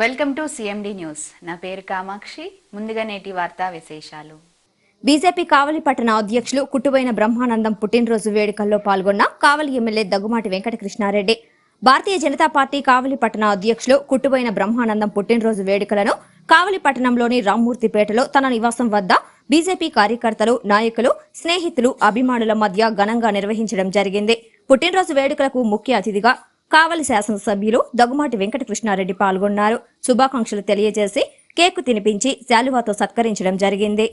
Welcome to CMD news. నా పేరు కామాక్షి. ముందుగా నేటి వార్తా విశేషాలు. బీజేపీ కావలి పట్టణ అధ్యక్షులు కుట్టుబైన బ్రహ్మానందం పుట్టినరోజు వేడుకల్లో పాల్గొన్న కావలి ఎమ్మెల్యే దగ్గుమాటి వెంకటకృష్ణారెడ్డి. భారతీయ జనతా పార్టీ కావలి పట్టణ అధ్యక్షులు కుట్టుబైన బ్రహ్మానందం పుట్టినరోజు వేడుకలను కావలి పట్టణంలోని రామ్మూర్తిపేటలో తన నివాసం వద్ద బీజేపీ కార్యకర్తలు నాయకులు స్నేహితులు అభిమానుల మధ్య ఘనంగా నిర్వహించడం జరిగింది. పుట్టినరోజు వేడుకలకు ముఖ్య అతిథిగా కావలి శాసనసభ్యులు దగ్గుమాటి వెంకటకృష్ణారెడ్డి పాల్గొన్నారు. శుభాకాంక్షలు తెలియజేసి కేకు తినిపించి శాలువాతో సత్కరించడం జరిగింది.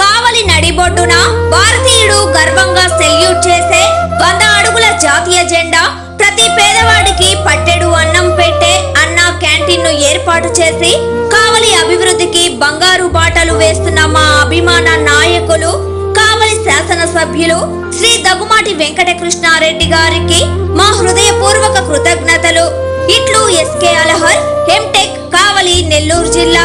కావలి నడిబొడ్డున భారతీయుడు గర్వంగా సెల్యూట్ చేసే వంద అడుగుల జాతీయ జెండా ప్రతి పేదవాడికి పట్టెడు అన్నం పెట్టే అన్న క్యాంటీన్ను ఏర్పాటు చేసి సభ్యులు శ్రీ దగ్గుమాటి వెంకటకృష్ణారెడ్డి గారికి మా హృదయపూర్వక కృతజ్ఞతలు. ఇట్లు ఎస్కే అలహర్ ఎంటెక్ కావలి నెల్లూరు జిల్లా.